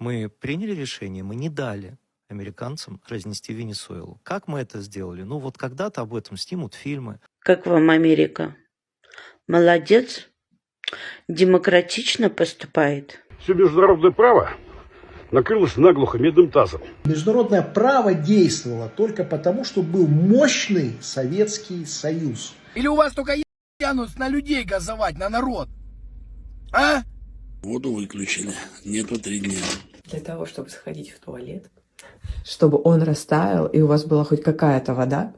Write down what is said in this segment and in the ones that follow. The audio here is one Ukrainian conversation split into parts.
Мы приняли решение, мы не дали американцам разнести Венесуэлу. Как мы это сделали? Ну вот когда-то об этом снимут фильмы. Как вам Америка? Молодец. Демократично поступает. Все международное право накрылось наглухо медным тазом. Международное право действовало только потому, что был мощный Советский Союз. Или у вас только тянут на людей газовать, на народ? А? Воду выключили. Нету три дня. Для того, чтобы сходить в туалет, чтобы он растаял, и у вас была хоть какая-то вода.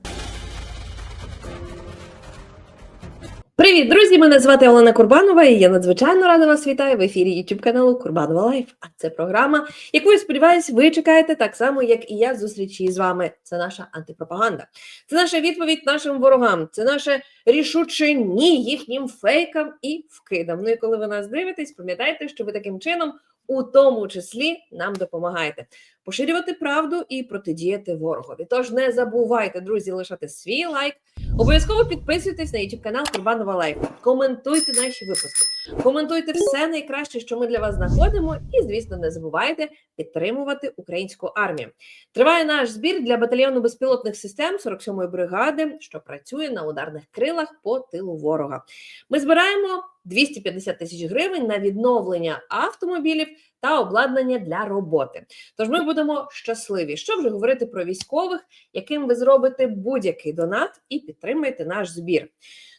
Привіт, друзі! Мене звати Олена Курбанова, і я надзвичайно рада вас вітаю в ефірі YouTube каналу Курбанова Лайф. А це програма, яку я сподіваюся, ви чекаєте так само, як і я зустрічі з вами. Це наша антипропаганда. Це наша відповідь нашим ворогам. Це наше рішуче ні їхнім фейкам і вкидам. Ну і коли ви нас дивитесь, пам'ятайте, що ви таким чином. у тому числі нам допомагаєте поширювати правду і протидіяти ворогові. Тож не забувайте, друзі, лишати свій лайк. Обов'язково підписуйтесь на YouTube канал Курбанова Лайф. Коментуйте наші випуски, коментуйте все найкраще, що ми для вас знаходимо, і звісно, не забувайте підтримувати українську армію. Триває наш збір для батальйону безпілотних систем 47-ї бригади, що працює на ударних крилах по тилу ворога. Ми збираємо 250 тисяч гривень на відновлення автомобілів та обладнання для роботи. Тож ми будемо щасливі. Що вже говорити про військових, яким ви зробите будь-який донат і підтримайте наш збір.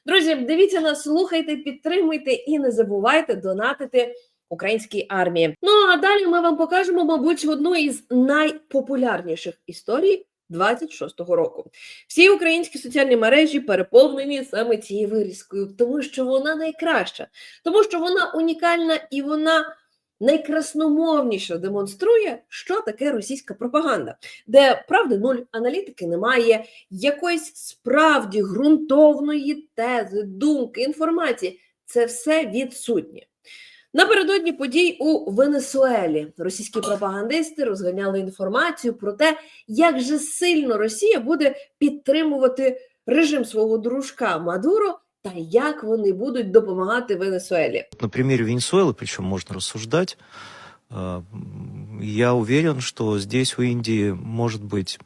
Друзі, дивіться нас, слухайте, підтримуйте і не забувайте донатити українській армії. Ну а далі ми вам покажемо, мабуть, одну із найпопулярніших історій. 26-го року всі українські соціальні мережі переповнені саме цією вирізкою, тому що вона найкраща, тому що вона унікальна і вона найкрасномовніше демонструє, що таке російська пропаганда, де правди нуль аналітики немає, якоїсь справді ґрунтовної тези, думки, інформації. Це все відсутнє. Напередодні подій у Венесуелі російські пропагандисти розганяли інформацію про те, як же сильно Росія буде підтримувати режим свого дружка Мадуро та як вони будуть допомагати Венесуелі. На примере Венесуэлы, причем можно рассуждать, э, я уверен, что здесь у Индии может быть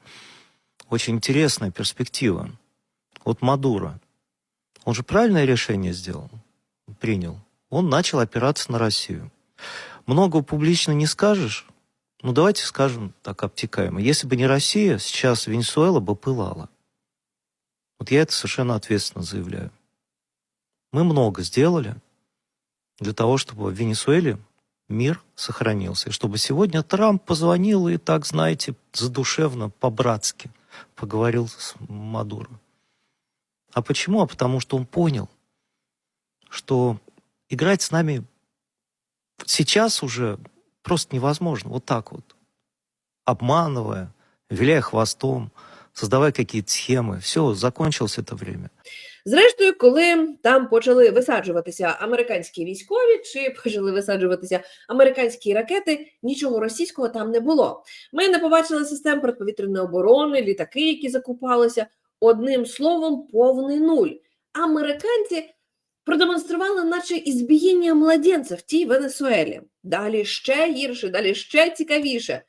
очень интересная перспектива. Вот Мадуро, он же правильное решение сделал, принял. Он начал опираться на Россию. Много публично не скажешь, ну давайте скажем так обтекаемо. Если бы не Россия, сейчас Венесуэла бы пылала. Вот я это совершенно ответственно заявляю. Мы много сделали для того, чтобы в Венесуэле мир сохранился. И чтобы сегодня Трамп позвонил и так, знаете, задушевно, по-братски поговорил с Мадуро. А почему? А потому что он понял, что играть с нами сейчас уже просто невозможно. Вот так вот. Обманывая, виляя хвостом, создавая какие-то схемы. Все, закончилось это время. Зрештою, коли там почали висаджуватися американські військові чи почали висаджуватися американські ракети, нічого російського там не було. Ми не побачили систем протиповітряної оборони, літаки, які закупалися. Одним словом, повний нуль. Американці продемонстрували, наче ізбієння младенця в тій Венесуелі. Далі ще гірше, далі ще цікавіше.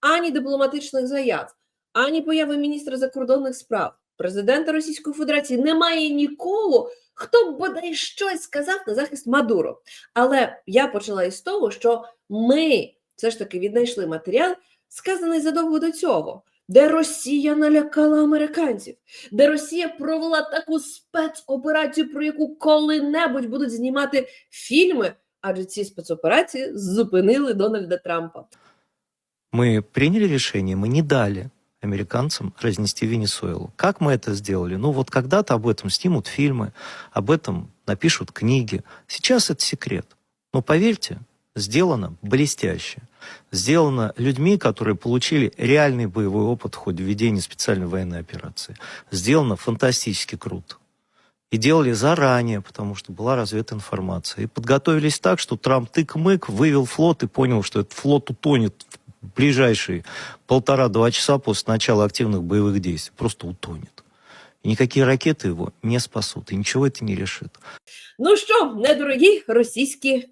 Ані дипломатичних заяв, ані появи міністра закордонних справ, президента Російської Федерації немає нікого, хто б бодай щось сказав на захист Мадуро. Але я почала із того, що ми все ж таки віднайшли матеріал, сказаний задовго до цього, де Росія налякала американців, де Росія провела таку спецоперацію, про яку коли-небудь будуть знімати фільми, адже ці спецоперації зупинили Дональда Трампа. Мы приняли решение, мы не дали американцам разнести Венесуэлу. Как мы это сделали? Ну вот когда-то об этом снимут фильмы, об этом напишут книги. Сейчас это секрет. Но поверьте, сделано блестяще. Сделано людьми, которые получили реальный боевой опыт в ходе ведения специальной военной операции. Сделано фантастически круто. И делали заранее, потому что была развита информация. И подготовились так, что Трамп тык-мык, вывел флот и понял, что этот флот утонет в ближайшие полтора-два часа после начала активных боевых действий. Просто утонет. И никакие ракеты его не спасут, и ничего это не решит. Ну що, недорогі російські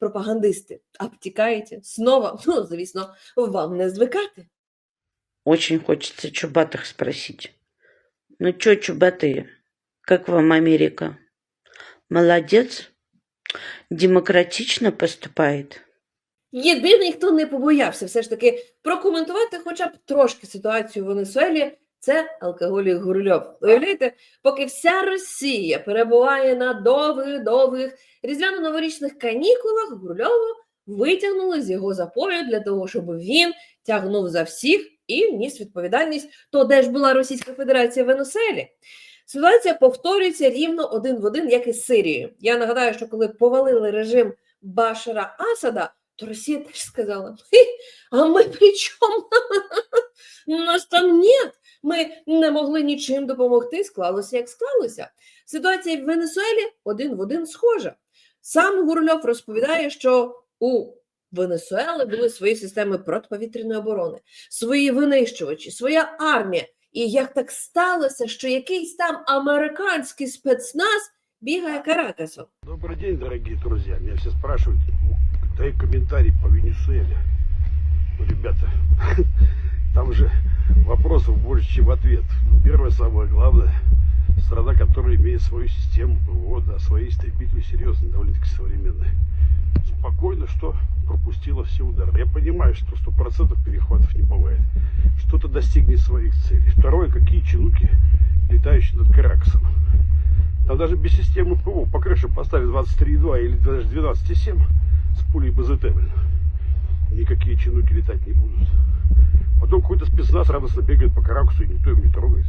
пропагандисты, обтекаете снова, ну, звісно, вам не звикати. Очень хочется чубатых спросить. Ну чё, чубатые, как вам Америка? Молодец? Демократично поступает? Єдиний, хто не побоявся все ж таки прокоментувати хоча б трошки ситуацію в Венесуелі, це алкоголік Гурльов. Уявляєте, поки вся Росія перебуває на довгих-довгих різдвяно-новорічних канікулах, Гурльову витягнули з його запою для того, щоб він тягнув за всіх і ніс відповідальність. То де ж була Російська Федерація в Венесуелі? Ситуація повторюється рівно один в один, як і з Сирією. Я нагадаю, що коли повалили режим Башара Асада, то Росія теж сказала: «Хі, а ми при чому? Нас там нет. Ми не могли нічим допомогти. Склалося як склалося. Ситуація в Венесуелі один в один схожа. Сам Гурльов розповідає, що у Венесуели були свої системи протиповітряної оборони, свої винищувачі, своя армія. І як так сталося, що якийсь там американський спецназ бігає Каракасом? Добрый день, дорогие друзья. Меня все спрашивают, дай комментарий по Венесуэле. Ну, ребята, там же вопросов больше, чем ответ. Первое, самое главное, страна, которая имеет свою систему ПВО, да, свои истребители серьезные, довольно-таки современные. Спокойно, что пропустила все удары. Я понимаю, что сто процентов перехватов не бывает. Что-то достигнет своих целей. Второе, какие чинуки, летающие над Каракасом. Там даже без системы ПВО по крыше поставили 23,2 или даже 12,7 с пулей БЗТ, блин. Никакие чинуки летать не будут. Потом какой-то спецназ радостно бегает по Каракусу, и никто его не трогает.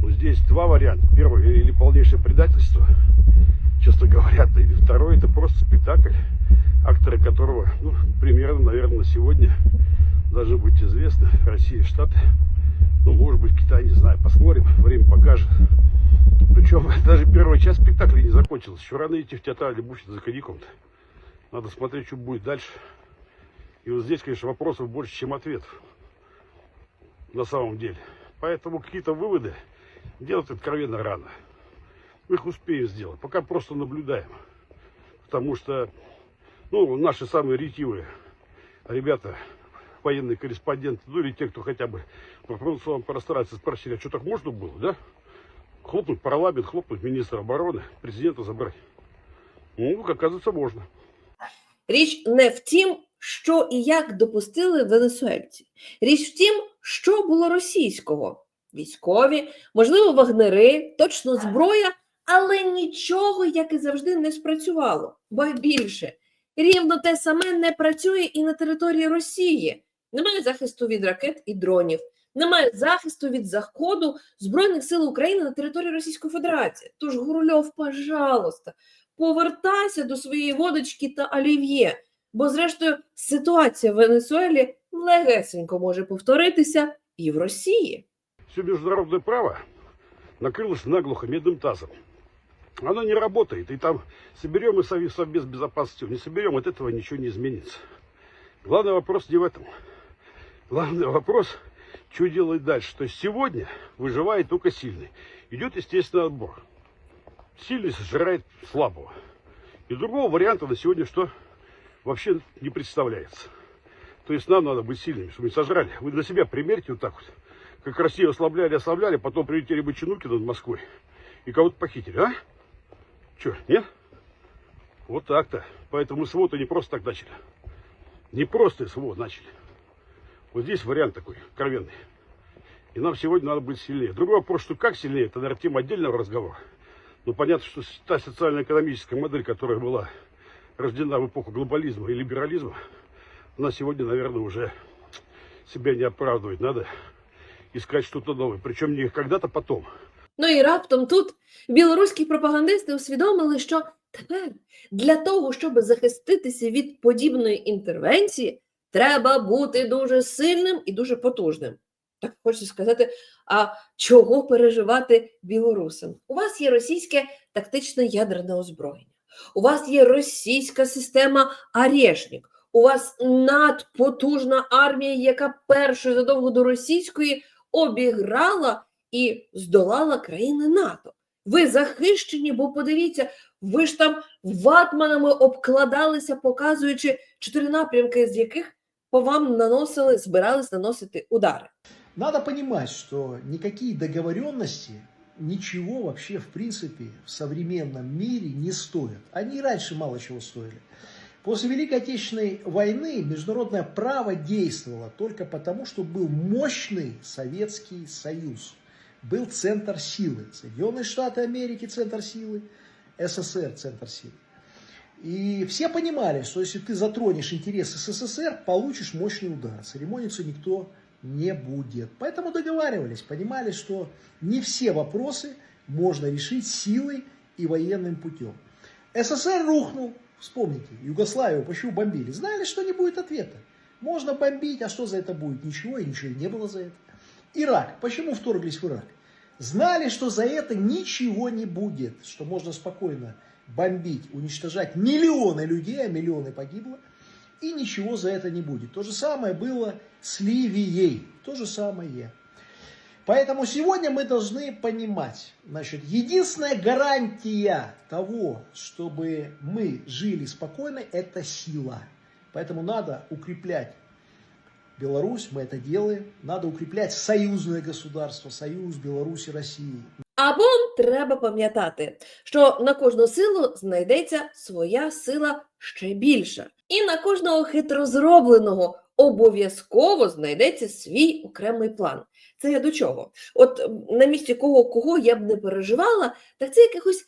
Ну, здесь два варианта. Первый, или полнейшее предательство, честно говоря, или второй, это просто спектакль, акторы которого, ну, примерно, наверное, на сегодня должны быть известны. Россия, Штаты, ну, может быть, Китай, не знаю, посмотрим, время покажет. Причем даже первая часть спектакля не закончилась. Еще рано идти в театральный буфет за коньяком-то. Надо смотреть, что будет дальше. И вот здесь, конечно, вопросов больше, чем ответов. На самом деле. Поэтому какие-то выводы делать откровенно рано. Мы их успеем сделать. Пока просто наблюдаем. Потому что, ну, наши самые ретивые ребята, военные корреспонденты, ну или те, кто хотя бы в информационном пространстве спросили, а что так можно было, да? Хлопнуть парламент, хлопнуть министра обороны, президента забрать. Ну, оказывается, можно. Річ не в тім, що і як допустили венесуельці. Річ в тім, що було російського. Військові, можливо, вагнери, точно зброя, але нічого, як і завжди, не спрацювало. Ба більше, рівно те саме не працює і на території Росії. Немає захисту від ракет і дронів, немає захисту від заходу Збройних сил України на території Російської Федерації. Тож, Гурльов, пожалуйста, повертайся до своєї водочки та олів'є, бо, зрештою, ситуація в Венесуелі легесенько може повторитися і в Росії. Все международное право накрылось наглухо медным тазом. Оно не работает, и там соберем и Совет Совбез Безопасности, не соберем, от этого ничего не изменится. Главный вопрос не в этом. Главный вопрос, что делать дальше. То есть сегодня выживает только сильный. Идет естественный отбор. Сильный сожирает слабого. И другого варианта на сегодня что вообще не представляется. То есть нам надо быть сильными, чтобы не сожрали. Вы на себя примерьте вот так вот. Как Россию ослабляли, ослабляли, потом прилетели бы чинуки над Москвой и кого-то похитили, а? Че, нет? Вот так-то. Поэтому СВО-то не просто так начали. Не просто СВО начали. Вот здесь вариант такой, откровенный. И нам сегодня надо быть сильнее. Другой вопрос, что как сильнее, это, наверное, тема отдельного разговора. Но понятно, что та социально-экономическая модель, которая была рождена в эпоху глобализма и либерализма, она сегодня, наверное, уже себя не оправдывает. Надо искать что-то новое. Причем не когда-то потом. Ну і раптом тут білоруські пропагандисти усвідомили, що тепер для того, щоб захиститися від подібної інтервенції, треба бути дуже сильним і дуже потужним. Так хочеться сказати, а чого переживати білорусам? У вас є російське тактичне ядерне озброєння, у вас є російська система Арешнік, у вас надпотужна армія, яка першою задовго до російської обіграла і здолала країни НАТО. Ви захищені, бо подивіться, ви ж там ватманами обкладалися, показуючи чотири напрямки, з яких по вам наносили, збирались наносити удари. Надо понимать, что никакие договоренности ничего вообще в принципе в современном мире не стоят. Они раньше мало чего стоили. После Великой Отечественной войны международное право действовало только потому, что был мощный Советский Союз. Был центр силы. Соединенные Штаты Америки центр силы, СССР центр силы. И все понимали, что если ты затронешь интересы СССР, получишь мощный удар. Церемониться никто не будет. Поэтому договаривались, понимали, что не все вопросы можно решить силой и военным путем. СССР рухнул, вспомните, Югославию почему бомбили? Знали, что не будет ответа. Можно бомбить, а что за это будет? Ничего, и ничего не было за это. Ирак, почему вторглись в Ирак? Знали, что за это ничего не будет, что можно спокойно бомбить, уничтожать миллионы людей, а миллионы погибло, и ничего за это не будет. То же самое было с Ливией, то же самое. Поэтому сегодня мы должны понимать, значит, единственная гарантия того, чтобы мы жили спокойно, это сила. Поэтому надо укреплять Беларусь, мы это делаем. Надо укреплять союзное государство, союз Беларуси, России. Або треба пам'ятати, що на кожну силу знайдеться своя сила ще більша, і на кожного хитро зробленого обов'язково знайдеться свій окремий план. Це я до чого? От на місці кого кого я б не переживала, так це якихось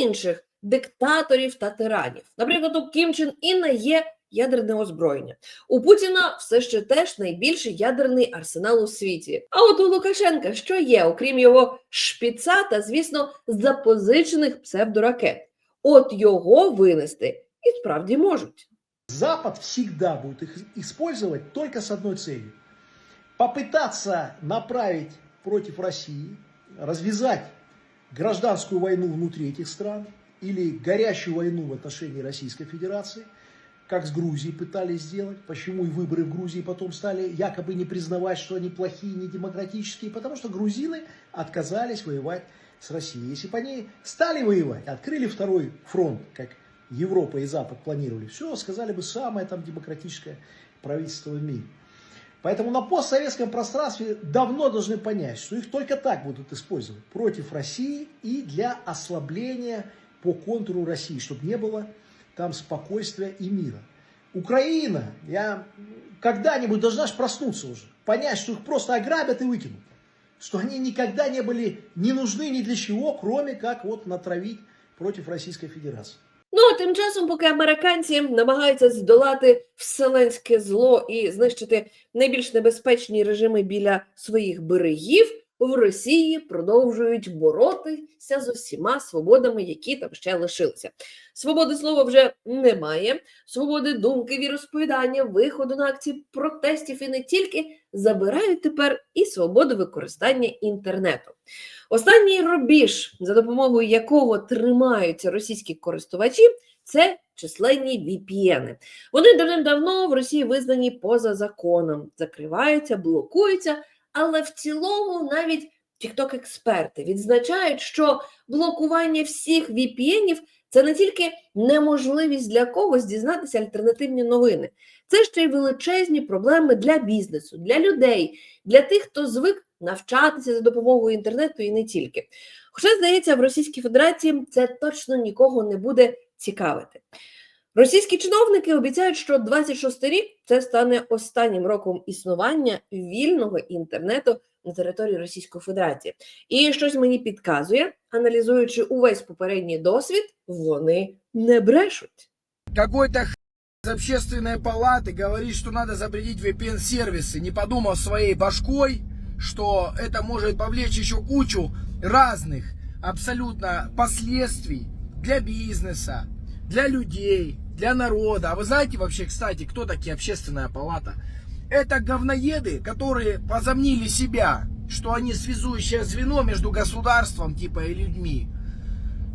інших диктаторів та тиранів. Наприклад, у Кім Чен Іна є ядерне озброєння. У Путіна все ще теж найбільший ядерний арсенал у світі. А от у Лукашенка що є, окрім його шпіца та, звісно, запозичених псевдоракет. От його винести і справді можуть. Запад всегда будет их использовать только с одной целью. Попытаться направить против России, развязать гражданскую войну внутри этих стран или горящую войну в отношении Российской Федерации, как с Грузией пытались сделать. Почему и выборы в Грузии потом стали якобы не признавать, что они плохие, не демократические, потому что грузины отказались воевать с Россией. Если бы они стали воевать, открыли второй фронт, как Европа и Запад планировали, все, сказали бы самое там демократическое правительство в мире. Поэтому на постсоветском пространстве давно должны понять, что их только так будут использовать против России и для ослабления по контуру России, чтобы не было там спокойствия и мира. Украина, я когда-нибудь должна ж проснуться уже, понять, что их просто ограбят и выкинут. Что они никогда не были не нужны ни для чего, кроме как вот натравить против Российской Федерации. Ну а тим часом, поки американці намагаються здолати вселенське зло і знищити найбільш небезпечні режими біля своїх берегів, в Росії продовжують боротися з усіма свободами, які там ще лишилися. Свободи слова вже немає, свободи думки, віросповідання, виходу на акції протестів і не тільки забирають тепер і свободу використання інтернету. Останній рубіж, за допомогою якого тримаються російські користувачі, це численні VPN. Вони давним-давно в Росії визнані поза законом, закриваються, блокуються, але в цілому навіть TikTok-експерти відзначають, що блокування всіх VPN-ів це не тільки неможливість для когось дізнатися альтернативні новини, це ще й величезні проблеми для бізнесу, для людей, для тих, хто звик навчатися за допомогою інтернету і не тільки. Хоча, здається, в Російській Федерації це точно нікого не буде цікавити. Російські чиновники обіцяють, що 26 рік це стане останнім роком існування вільного інтернету на території Російської Федерації. І щось мені підказує, аналізуючи увесь попередній досвід, вони не брешуть. Какой-то х... из общественной палаты говорит, что надо запретить VPN-сервисы, не подумав своей башкой, что это может повлечь еще кучу разных абсолютно последствий для бизнеса, для людей, для народа. А вы знаете вообще, кстати, кто такие общественная палата? Это говноеды, которые возомнили себя, что они связующее звено между государством типа и людьми.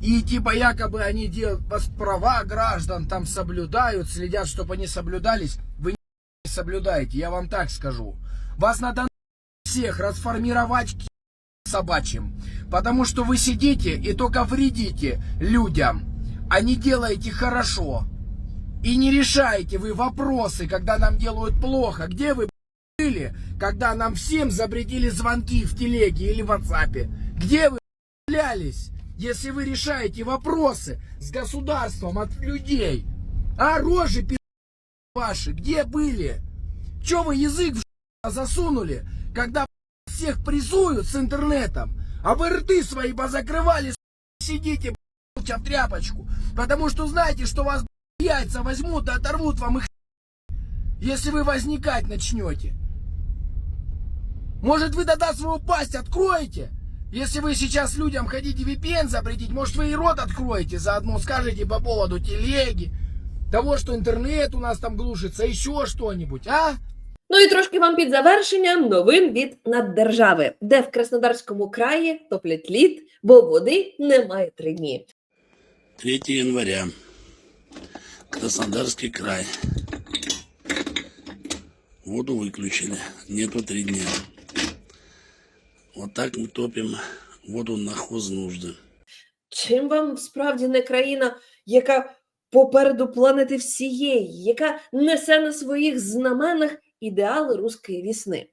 И типа якобы они делают права граждан там соблюдают, следят, чтобы они соблюдались. Вы не соблюдаете, я вам так скажу. Вас надо всех расформировать к собачьим. Потому что вы сидите и только вредите людям, а не делаете хорошо. И не решаете вы вопросы, когда нам делают плохо. Где вы были, когда нам всем забредили звонки в телеге или в WhatsApp? Где вы блялись, если вы решаете вопросы с государством от людей? А рожи пи*** ваши, где были? Че вы язык в засунули, когда всех прессуют с интернетом, а вы рты свои позакрывали, сидите в тряпочку, потому что знаете, что вас яйца возьмут и оторвут вам их, если вы возникать начнете. Может, вы тогда свою пасть откроете? Если вы сейчас людям хотите VPN запретить, может, вы и рот откроете, заодно скажете по поводу телеги, того, что интернет у нас там глушится, еще что-нибудь, а? Ну і трошки вам під завершення новин від наддержави, де в Краснодарському краї топлять лід, бо води немає три дні. 3 января. Краснодарский край. Воду выключили. Нету три дня. Вот так мы топим воду на хознужды. Чим вам справді не країна, яка попереду планети всієї, яка несе на своїх знаменах ідеали руської вісни?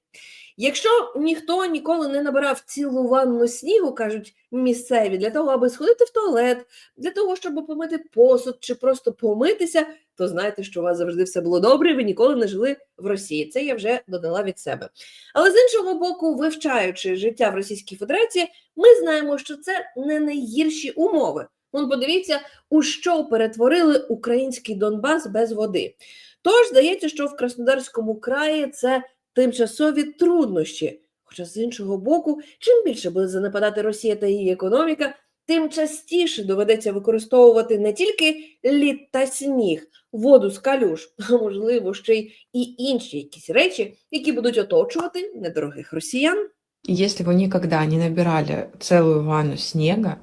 Якщо ніхто ніколи не набирав цілу ванну снігу, кажуть місцеві, для того, аби сходити в туалет, для того, щоб помити посуд чи просто помитися, то знайте, що у вас завжди все було добре, ви ніколи не жили в Росії. Це я вже додала від себе. Але з іншого боку, вивчаючи життя в Російській Федерації, ми знаємо, що це не найгірші умови. Вон подивіться, у що перетворили український Донбас без води. Тож здається, що в Краснодарському краї це тимчасові труднощі. Хоча з іншого боку, чим більше буде занепадати Росія та її економіка, тим частіше доведеться використовувати не тільки лід та сніг, воду з калюш, а можливо ще й і інші якісь речі, які будуть оточувати недорогих росіян. Если вы никогда не набирали целую ванну снега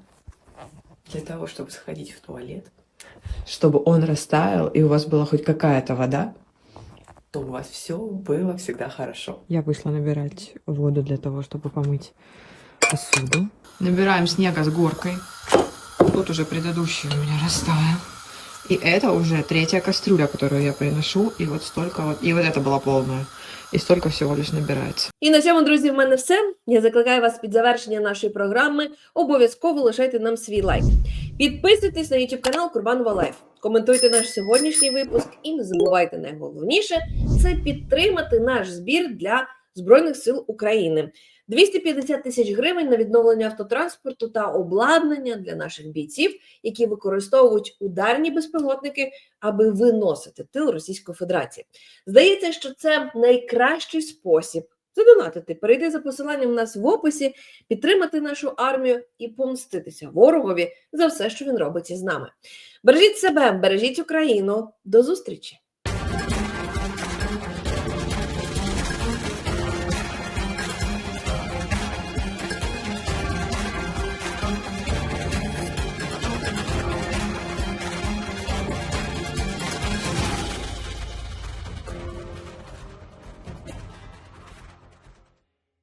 для того, чтобы сходить в туалет, чтобы он растаял и у вас была хоть какая-то вода, то у вас все было всегда хорошо. Я вышла набирать воду для того, чтобы помыть посуду. Набираем снега с горкой. Тут уже предыдущий у меня растаял. И это уже третья кастрюля, которую я приношу. И вот столько вот. И вот это была полная. И столько всего лишь набирается. І на цьому, друзі, в мене все. Я закликаю вас під завершення нашої програми. Обов'язково лишайте нам свій лайк. Підписуйтесь на YouTube канал Курбанова Лайф. Коментуйте наш сьогоднішній випуск і не забувайте найголовніше це підтримати наш збір для Збройних сил України. 250 тисяч гривень на відновлення автотранспорту та обладнання для наших бійців, які використовують ударні безпілотники, аби виносити тил Російської Федерації. Здається, що це найкращий спосіб задонатити, перейти за посиланням у нас в описі, підтримати нашу армію і помститися ворогові за все, що він робить із нами. Бережіть себе, бережіть Україну. До зустрічі!